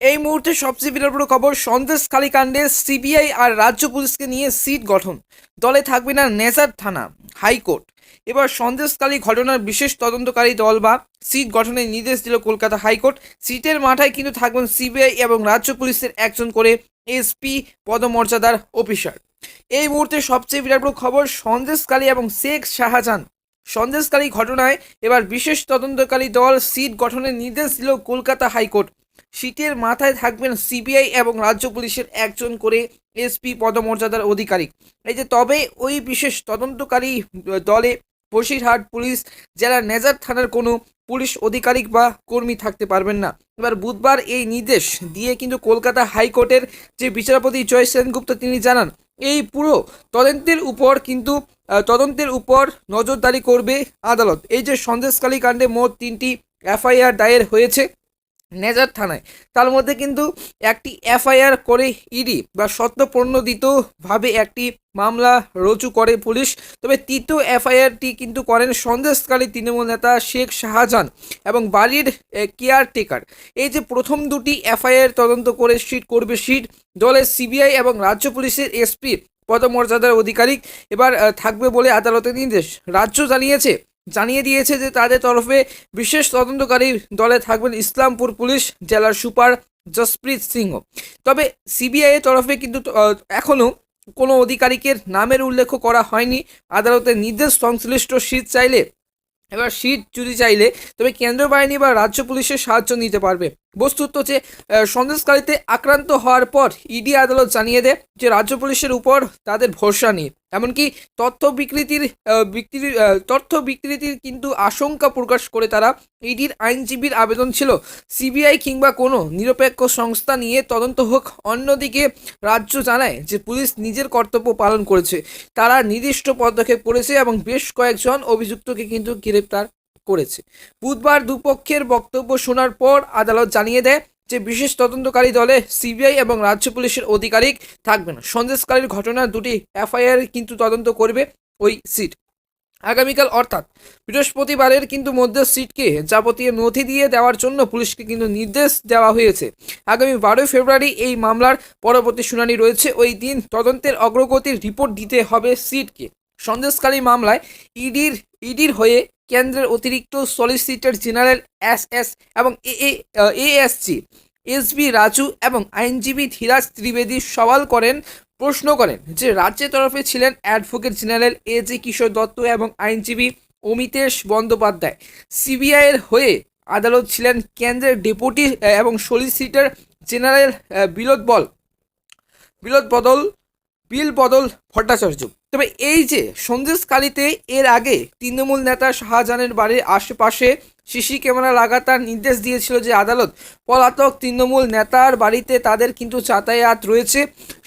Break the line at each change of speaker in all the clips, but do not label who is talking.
এই মুহূর্তে সবচেয়ে বিরল খবর সন্দেশখালী কাণ্ডে সিবিআই আর রাজ্য পুলিশকে নিয়ে সিট গঠন। দলে থাকবে না নেজার থানা, হাইকোর্ট। এবার সন্দেশকালী ঘটনার বিশেষ তদন্তকারী দল বা সিট গঠনের নির্দেশ দিল কলকাতা হাইকোর্ট। সিটের মাথায় কিন্তু থাকবেন সিবিআই এবং রাজ্য পুলিশের একজন করে এসপি, পদমর্যাদার অফিসার। এই মুহূর্তে সবচেয়ে বিরাট খবর সন্দেশকালী এবং শেখ শাহজাহান সন্দেশকালী ঘটনায় এবার বিশেষ তদন্তকারী দল সিট গঠনের নির্দেশ দিল কলকাতা হাইকোর্ট। সিটের মাথায় থাকবেন সিবিআই এবং রাজ্য পুলিশের একজন করে এসপি পদমর্যাদার আধিকারিক এই যে তবে ওই বিশেষ তদন্তকারী দলে বসিরহাট পুলিশ, জেলার নেজার থানার কোনো পুলিশ আধিকারিক বা কর্মী থাকতে পারবেন না। এবার বুধবার এই নির্দেশ দিয়ে কিন্তু কলকাতা হাইকোর্টের যে বিচারপতি জয় সেনগুপ্ত তিনি জানান, এই পুরো তদন্তের উপর কিন্তু তদন্তের উপর নজরদারি করবে আদালত। এই যে সন্দেশকালী কাণ্ডে মোট তিনটি এফআইআর দায়ের হয়েছে নেজার থানায়। তার মধ্যে কিন্তু একটি এফআইআর করে ইডি বা সত্যপ্রণোদিতভাবে একটি মামলা রুজু করে পুলিশ। তবে তৃতীয় এফআইআরটি কিন্তু করেন সন্দেশকালী তৃণমূল নেতা শেখ শাহজাহান এবং বাড়ির কেয়ারটেকার। এই যে প্রথম দুটি এফআইআর তদন্ত করে সিট করবে সিট, দলের সিবিআই এবং রাজ্য পুলিশের এসপি পদমর্যাদার আধিকারিক এবার থাকবে বলে আদালতের নির্দেশ। রাজ্য জানিয়েছে, জানিয়ে দিয়েছে যে তাদের তরফে বিশেষ তদন্তকারী দলে থাকবেন ইসলামপুর পুলিশ জেলার সুপার জসপ্রীত সিংহ। তবে সিবিআইয়ের তরফে কিন্তু এখনও কোনো আধিকারিকের নামের উল্লেখ করা হয়নি। আদালতের নির্দেশ সংশ্লিষ্ট সিট চাইলে, এবার সিট যদি চাইলে তবে কেন্দ্র বাহিনী বা রাজ্য পুলিশের সাহায্য নিতে পারবে। বস্তুত যে সন্দেশকারীতে আক্রান্ত হওয়ার পর ইডি আদালত জানিয়ে দেয় যে রাজ্য পুলিশের উপর তাদের ভরসা নেই। এমনকি তথ্য বিকৃতির আহ, বিকৃতির তথ্য বিকৃতির কিন্তু আশঙ্কা প্রকাশ করে তারা ইডির আইনজীবীর আবেদন ছিল। সিবিআই কিংবা কোনো নিরপেক্ষ সংস্থা নিয়ে তদন্ত হোক। অন্যদিকে রাজ্য জানায় যে পুলিশ নিজের কর্তব্য পালন করেছে। তারা নির্দিষ্ট পদক্ষেপ করেছে এবং বেশ কয়েকজন অভিযুক্তকে কিন্তু গ্রেপ্তার করেছে। বুধবার দুপক্ষের বক্তব্য শোনার পর আদালত জানিয়ে দেয় যে বিশেষ তদন্তকারী দলে সিবিআই এবং রাজ্য পুলিশের আধিকারিক না। সন্দেশকারীর ঘটনার দুটি এফআইআর কিন্তু তদন্ত করবে ওই সিট। আগামীকাল অর্থাৎ বৃহস্পতিবারের কিন্তু মধ্যে সিটকে যাবতীয় নথি দিয়ে দেওয়ার জন্য পুলিশকে কিন্তু নির্দেশ দেওয়া হয়েছে। আগামী বারোই ফেব্রুয়ারি এই মামলার পরবর্তী শুনানি রয়েছে। ওই দিন তদন্তের অগ্রগতির রিপোর্ট দিতে হবে সিটকে। সন্দেশকারী মামলায় ইডির ইডির হয়ে কেন্দ্রের অতিরিক্ত সলিসিটর জেনারেল এস এস এবং এএসজি এস বি রাজু এবং আইনজীবী ধীরাজ ত্রিবেদী সওয়াল করেন, প্রশ্ন করেন যে রাজ্যের তরফে ছিলেন advocate general A G Kishore Dutta এবং আইনজীবী অমিতেশ বন্দ্যোপাধ্যায়। সিবিআইয়ের হয়ে আদালত ছিলেন কেন্দ্রের ডেপুটি এবং সলিসিটর জেনারেল বিনোদ বল, বিনোদ বদল, বিল বদল ভট্টাচার্য। তবে এই যে সন্দেশকালীতে এর আগে তৃণমূল নেতা শাহজাহানের বাড়ির আশেপাশে সিসি ক্যামেরা লাগাতার নির্দেশ দিয়েছিল যে আদালত পলাতক তৃণমূল নেতার বাড়িতে তাদের কিন্তু যাতায়াত রয়েছে।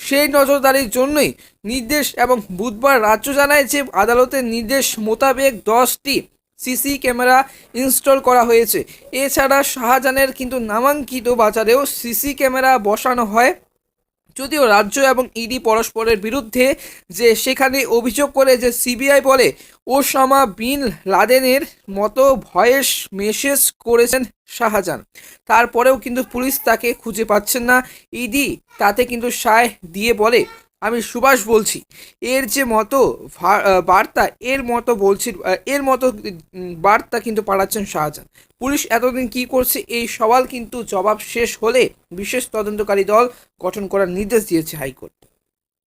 সেই নজরদারির জন্যই নির্দেশ এবং বুধবার রাজ্য জানায় যে আদালতের নির্দেশ মোতাবেক দশটি সিসি ক্যামেরা ইনস্টল করা হয়েছে। এছাড়া শাহজাহানের কিন্তু নামাঙ্কিত বাজারেও সিসি ক্যামেরা বসানো হয়। যদিও রাজ্য এবং ইডি পরস্পরের বিরুদ্ধে যে সেখানে অভিযোগ করে যে সিবিআই বলে, ওসামা বিন লাদেনের মতো ভয়েস মেসেজ করেছেন শাহজাহান। তারপরেও কিন্তু পুলিশ তাকে খুঁজে পাচ্ছেন না। ইডি তাতে কিন্তু সায় দিয়ে বলে আমি সুভাষ বলছি। এর যে মতো বার্তা, এর মতো বলছি এর মতো বার্তা কিন্তু পাঠাচ্ছেন শাহজাহান। পুলিশ এতদিন কি করছে এই সওয়াল কিন্তু জবাব শেষ হলে বিশেষ তদন্তকারী দল গঠন করার নির্দেশ দিয়েছে হাইকোর্ট।